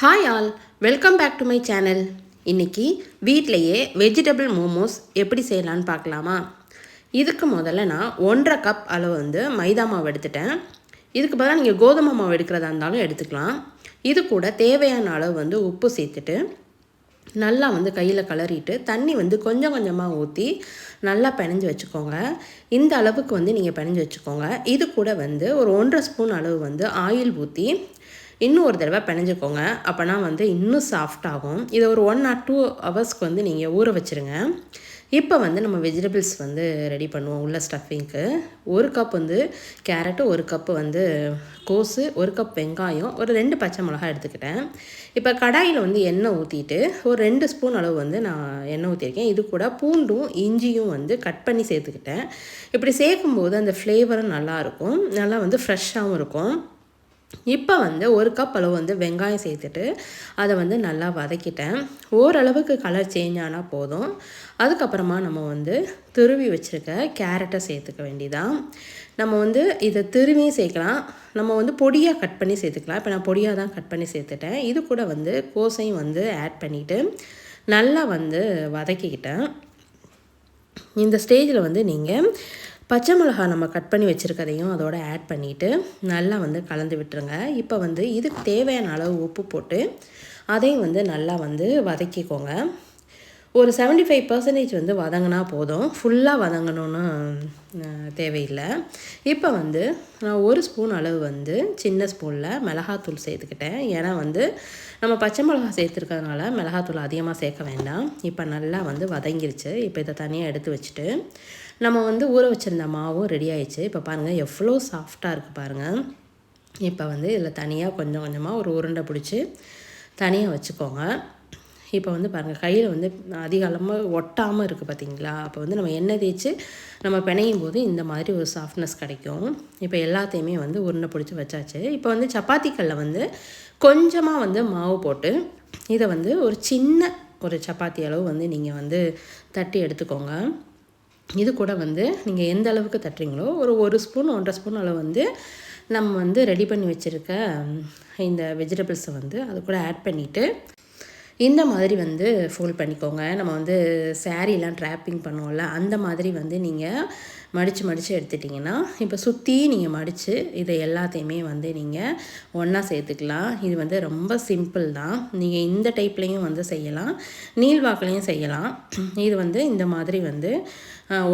Hi all welcome back to my channel இன்றைக்கி வீட்டிலையே vegetable momos எப்படி செய்யலான்னு பார்க்கலாமா? இதுக்கு முதல்ல நான் ஒன்றரை கப் அளவு வந்து மைதா மாவு எடுத்துட்டேன். இதுக்கு பதிலாக நீங்கள் கோதுமை மாவு எடுக்கிறதா இருந்தாலும் எடுத்துக்கலாம். இது கூட தேவையான அளவு வந்து உப்பு சேர்த்துட்டு நல்லா வந்து கையில் கலரிட்டு தண்ணி வந்து கொஞ்சம் கொஞ்சமாக ஊற்றி நல்லா பிணைஞ்சு வச்சுக்கோங்க. இந்த அளவுக்கு வந்து நீங்கள் பிணைஞ்சு வச்சுக்கோங்க. இது கூட வந்து ஒரு ஒன்றரை ஸ்பூன் அளவு வந்து ஆயில் ஊற்றி இன்னும் ஒரு தடவை பிணைஞ்சிக்கோங்க. அப்போனா வந்து இன்னும் சாஃப்ட் ஆகும். இதை ஒரு ஒன் ஆர் டூ ஹவர்ஸ்க்கு வந்து நீங்கள் ஊற வச்சுருங்க. இப்போ வந்து நம்ம வெஜிடபிள்ஸ் வந்து ரெடி பண்ணுவோம் உள்ள ஸ்டஃபிங்க்கு ஒரு கப் வந்து கேரட்டு ஒரு கப்பு வந்து கோஸு ஒரு கப் வெங்காயம் ஒரு ரெண்டு பச்சை மிளகாய் எடுத்துக்கிட்டேன். இப்போ கடாயில் வந்து எண்ணெய் ஊற்றிட்டு ஒரு ரெண்டு ஸ்பூன் அளவு வந்து நான் எண்ணெய் ஊற்றிருக்கேன் இது கூட பூண்டும் இஞ்சியும் வந்து கட் பண்ணி சேர்த்துக்கிட்டேன். இப்படி சேர்க்கும்போது அந்த ஃப்ளேவரும் நல்லாயிருக்கும் நல்லா வந்து ஃப்ரெஷ்ஷாகவும் இருக்கும். இப்போ வந்து ஒரு கப் அளவு வந்து வெங்காயம் சேர்த்துட்டு அதை வந்து நல்லா வதக்கிட்டேன். ஓரளவுக்கு கலர் சேஞ்ச் ஆனால் போதும். அதுக்கப்புறமா நம்ம வந்து துருவி வச்சுருக்க கேரட்டை சேர்த்துக்க வேண்டிதான் நம்ம வந்து இதை திருவியும் சேர்க்கலாம். நம்ம வந்து பொடியாக கட் பண்ணி சேர்த்துக்கலாம். இப்போ நான் பொடியாக தான் கட் பண்ணி சேர்த்துட்டேன். இது கூட வந்து கோசையும் வந்து ஆட் பண்ணிவிட்டு நல்லா வந்து வதக்கிக்கிட்டேன். இந்த ஸ்டேஜில் வந்து நீங்கள் பச்சை மிளகா நம்ம கட் பண்ணி வச்சுருக்கதையும் அதோட ஆட் பண்ணிவிட்டு நல்லா வந்து கலந்து விட்டுருங்க. இப்போ வந்து இதுக்கு தேவையான அளவு உப்பு போட்டு அதையும் வந்து நல்லா வந்து வதக்கிக்கோங்க. ஒரு செவன்டி ஃபைவ் பர்சன்டேஜ் வந்து வதங்கினா போதும். ஃபுல்லாக வதங்கணும்னு தேவையில்லை. இப்போ வந்து நான் ஒரு ஸ்பூன் அளவு வந்து சின்ன ஸ்பூனில் மிளகாத்தூள் சேர்த்துக்கிட்டேன். ஏன்னா வந்து நம்ம பச்சை மிளகா சேர்த்துருக்கறதுனால மிளகாத்தூள் அதிகமாக சேர்க்க வேண்டாம். இப்போ நல்லா வந்து வதங்கிருச்சு. இப்போ இதை தனியாக எடுத்து வச்சுட்டு நம்ம வந்து ஊற வச்சுருந்த மாவும் ரெடி ஆயிடுச்சு. இப்போ பாருங்கள் எவ்வளோ சாஃப்டாக இருக்குது பாருங்கள் இப்போ வந்து இதில் தனியாக கொஞ்சம் கொஞ்சமாக ஒரு உருண்டை பிடிச்சி தனியாக வச்சுக்கோங்க. இப்போ வந்து பாருங்கள் கையில் வந்து அதிகாலமாக ஒட்டாமல் இருக்குது பார்த்தீங்களா அப்போ வந்து நம்ம எண்ணெய் தேய்ச்சி நம்ம பிணையும் போது இந்த மாதிரி ஒரு சாஃப்ட்னஸ் கிடைக்கும். இப்போ எல்லாத்தையுமே வந்து உருண்டை பிடிச்சி வச்சாச்சு. இப்போ வந்து சப்பாத்திக்கல்லில் வந்து கொஞ்சமாக வந்து மாவு போட்டு இதை வந்து ஒரு சின்ன ஒரு சப்பாத்தி அளவு வந்து நீங்கள் வந்து தட்டி எடுத்துக்கோங்க. இது கூட வந்து நீங்கள் எந்த அளவுக்கு தட்டுறீங்களோ ஒரு ஒரு ஸ்பூன் ஒன்றரை ஸ்பூன் அளவு வந்து நம்ம வந்து ரெடி பண்ணி வச்சுருக்க இந்த வெஜிடபிள்ஸை வந்து அது கூட ஆட் பண்ணிவிட்டு இந்த மாதிரி வந்து ஃபோல்ட் பண்ணிக்கோங்க. நம்ம வந்து சேரீலாம் ட்ராப்பிங் பண்ணுவோம்ல அந்த மாதிரி வந்து நீங்கள் மடித்து மடித்து எடுத்துட்டிங்கன்னா இப்போ சுற்றி நீங்கள் மடித்து இதை எல்லாத்தையுமே வந்து நீங்கள் ஒன்றா சேர்த்துக்கலாம். இது வந்து ரொம்ப சிம்பிள் தான். நீங்கள் இந்த டைப்லேயும் வந்து செய்யலாம். நீள்வாக்கிலையும் செய்யலாம். இது வந்து இந்த மாதிரி வந்து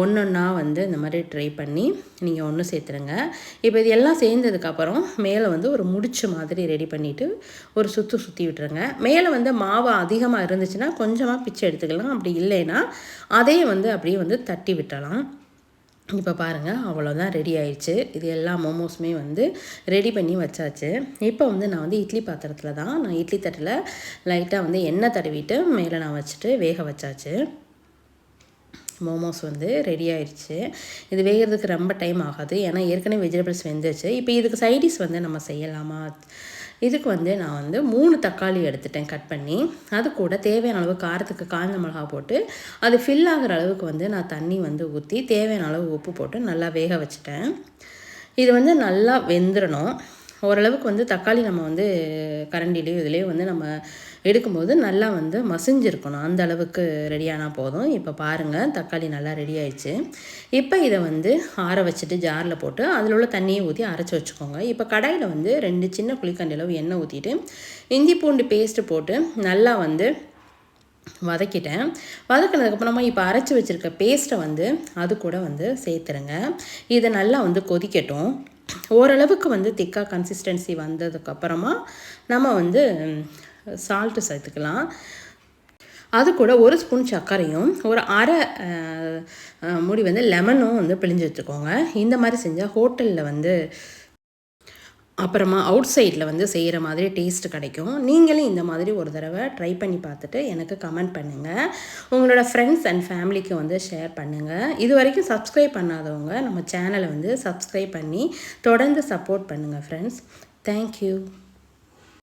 ஒன்று ஒன்றா வந்து இந்த மாதிரி ட்ரை பண்ணி நீங்கள் ஒன்று சேர்த்துருங்க. இப்போ இது எல்லாம் சேர்ந்ததுக்கப்புறம் மேலே வந்து ஒரு முடிச்சு மாதிரி ரெடி பண்ணிவிட்டு ஒரு சுற்று சுற்றி விட்டுருங்க. மேலே வந்து மாவு அதிகமாக இருந்துச்சுன்னா கொஞ்சமாக பிச்சை எடுத்துக்கலாம். அப்படி இல்லைன்னா அதையே வந்து அப்படியே வந்து தட்டி விட்டலாம் இப்போ பாருங்கள் அவ்வளோதான் ரெடி ஆயிடுச்சு. இது எல்லா மோமோஸுமே வந்து ரெடி பண்ணி வச்சாச்சு. இப்போ வந்து நான் வந்து இட்லி பாத்திரத்தில் தான் நான் இட்லி தட்டில் லைட்டாக வந்து எண்ணெய் தடவிட்டு மேலே நான் வச்சுட்டு வேக வச்சாச்சு. மோமோஸ் வந்து ரெடி ஆயிடுச்சு இது வேகிறதுக்கு ரொம்ப டைம் ஆகாது. ஏன்னா ஏற்கனவே வெஜிடபிள்ஸ் வெந்துச்சு இப்போ இதுக்கு சைடிஷ் வந்து நம்ம செய்யலாமா? இதுக்கு வந்து நான் வந்து மூணு தக்காளி எடுத்துட்டேன் கட் பண்ணி. அது கூட தேவையான அளவு காரத்துக்கு காய்ந்த மிளகா போட்டு அது ஃபில் ஆகிற அளவுக்கு வந்து நான் தண்ணி வந்து ஊற்றி தேவையான அளவு உப்பு போட்டு நல்லா வேக வச்சுட்டேன். இது வந்து நல்லா வெந்துடணும் ஓரளவுக்கு வந்து தக்காளி நம்ம வந்து கரண்டிலேயோ இதுலேயோ வந்து நம்ம எடுக்கும்போது நல்லா வந்து மசிஞ்சிருக்கணும். அந்த அளவுக்கு ரெடியானால் போதும். இப்போ பாருங்கள் தக்காளி நல்லா ரெடி ஆயிடுச்சு இப்போ இதை வந்து ஆற வச்சுட்டு ஜாரில் போட்டு அதில் உள்ள தண்ணியை ஊற்றி அரைச்சி வச்சுக்கோங்க. இப்போ கடாயில் வந்து ரெண்டு சின்ன குழிக்கண்டளவு எண்ணெய் ஊற்றிட்டு இஞ்சி பூண்டு பேஸ்ட்டு போட்டு நல்லா வந்து வதக்கிட்டேன். வதக்கினதுக்கப்புறமா இப்போ அரைச்சி வச்சுருக்க பேஸ்ட்டை வந்து அது கூட வந்து சேர்த்துருங்க. இதை நல்லா வந்து கொதிக்கட்டும். ஓரளவுக்கு வந்து திக்காக கன்சிஸ்டன்சி வந்ததுக்கப்புறமா நம்ம வந்து சால்ட்டு சேர்த்துக்கலாம். அது கூட ஒரு ஸ்பூன் சர்க்கரையும் ஒரு அரை முடி வந்து லெமனும் வந்து பிழிஞ்சு வச்சுக்கோங்க. இந்த மாதிரி செஞ்சால் ஹோட்டலில் வந்து அப்புறமா அவுட் சைடில் வந்து செய்கிற மாதிரி டேஸ்ட் கிடைக்கும். நீங்களும் இந்த மாதிரி ஒரு தடவை ட்ரை பண்ணி பார்த்துட்டு எனக்கு கமெண்ட் பண்ணுங்கள் உங்களோட ஃப்ரெண்ட்ஸ் அண்ட் ஃபேமிலிக்கு வந்து ஷேர் பண்ணுங்கள் இது வரைக்கும் சப்ஸ்கிரைப் பண்ணாதவங்க நம்ம சேனலை வந்து சப்ஸ்கிரைப் பண்ணி தொடர்ந்து சப்போர்ட் பண்ணுங்கள் ஃப்ரெண்ட்ஸ் தேங்க்யூ